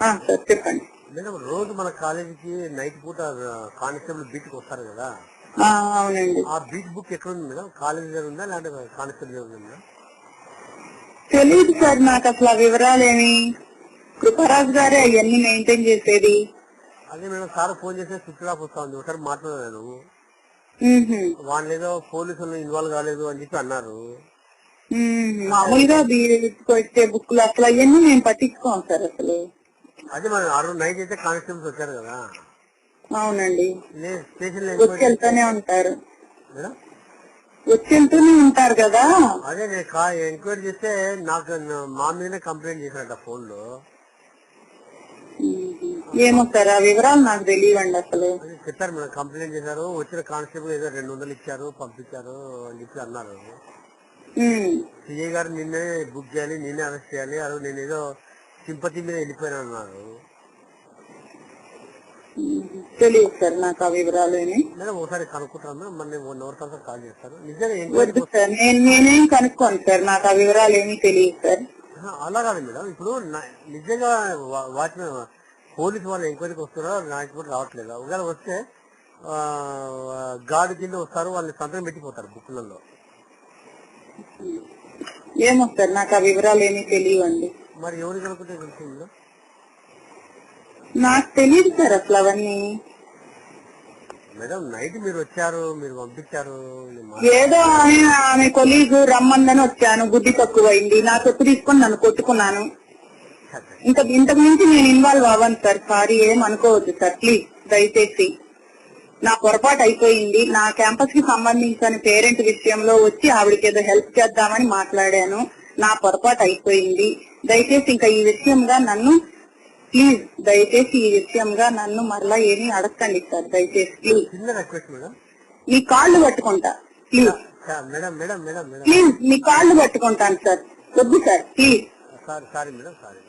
Sir చెప్పండి. Madam రోజు మన కాలేజీకి నైట్ పూట కానిస్టేబుల్ బీచ్కి వస్తారు కదా? ఆ, అవునండి. ఆ బీచ్ బుక్ ఎక్కడ ఉంది మేడం? కాలేజీ దగ్గర ఉందా లేదంటే కానిస్టేబుల్ దగ్గర ఉందా తెలియదు సార్ నాకు అసలు ఆ వివరాలేమి కృపరాజు గారే అవన్నీ మెయింటైన్ చేసేది. అదే మేడం సార్ ఫోన్ చేస్తే స్విచ్ ఆఫ్ వస్తా ఉంది. ఒకసారి మాట్లాడాను. వాళ్ళు ఏదో పోలీసులు ఇన్వాల్వ్ కాలేదు అని చెప్పి అన్నారు. మ్మ్. మామూలుగా బుక్లు అసలు అవన్నీ మేము పట్టించుకోం సార్ అసలు. అదే మరి ఆ రోజు నైట్ అయితే కానిస్టేబుల్స్ వచ్చారు కదా. అవునండి. నేను స్టేషన్ వచ్చి వెళ్తూనే ఉంటారు. వచ్చి వెళ్తూనే ఉంటారు కదా? అదే నేను ఎంక్వైరీ చేస్తే నాకు మా మీదనే కంప్లైంట్ చేశారట ఫోన్లో. ఏమో సార్ ఆ వివరాలు నాకు తెలియవండి అసలు. చెప్పారు మేడం కంప్లైంట్ చేశారు. వచ్చిన కానిస్టేబుల్ ఏదో రెండు వందలు ఇచ్చారు పంపించారు అని చెప్పి అన్నారు. సిఐ గారు నిన్నే బుక్ చేయాలి నిన్నే అరెస్ట్ చేయాలి. అది నేను ఏదో సింపతి మీద వెళ్ళిపోయాను అన్నారు. తెలియదు సార్ నాకు ఆ వివరాలు మేడం ఒకసారి కనుక్కుంటాను మేడం? మరి నేను వన్ అవర్ తర్వాత కాల్ చేస్తాను నిజంగా వద్దు సార్ నేను నేనేం కనుక్కోను సార్ నాకు ఆ వివరాలు ఏమీ తెలియదు సార్. అలా కాదు మేడం. ఇప్పుడు నిజంగా వాచ్మెన్ పోలీసు వాళ్ళు ఎంక్వైరీకి వస్తున్నారో? నాకు కూడా రావట్లేదు? ఒకవేళ వస్తే ఆ, గార్డు కింద వస్తారు వాళ్ళని సంతకం పెట్టిపోతారు బుక్లలో ఏమో సార్ నాకు ఆ వివరాలు ఏమీ తెలియవండి. మరి ఎవరికి అనుకుంటే తెలుస్తుంది మేడం? నాకు తెలియదు సార్ అసలు అవన్నీ. మేడం నైట్ మీరు వచ్చారు మీరు పంపించారు ఏదో ఆమె ఆమె కొలీగ్ రమ్మందని వచ్చాను బుద్ధి తక్కువైంది నా తప్పు తీసుకొని నన్ను కొట్టుకున్నాను. ఇంత ఇంతకు మించి నేను ఇన్వాల్వ్ అవ్వను సార్ సారీ ఏం అనుకోవద్దు సార్ ప్లీజ్ దయచేసి. నా పొరపాటు అయిపోయింది నా క్యాంపస్కి సంబంధించిన పేరెంట్ విషయంలో వచ్చి ఆవిడకి ఏదో హెల్ప్ చేద్దామని మాట్లాడాను నా పొరపాటు అయిపోయింది. దయచేసి ఇంకా ఈ విషయంగా నన్ను ప్లీజ్ దయచేసి ఈ విషయంగా నన్ను మరలా ఏమీ అడగండి సార్ దయచేసి ప్లీజ్. మీ కాళ్ళు పట్టుకుంటా ప్లీజ్. ప్లీజ్ మీ కాళ్ళు పట్టుకుంటాను సార్ వద్దు sir please. Sorry sorry madam sorry.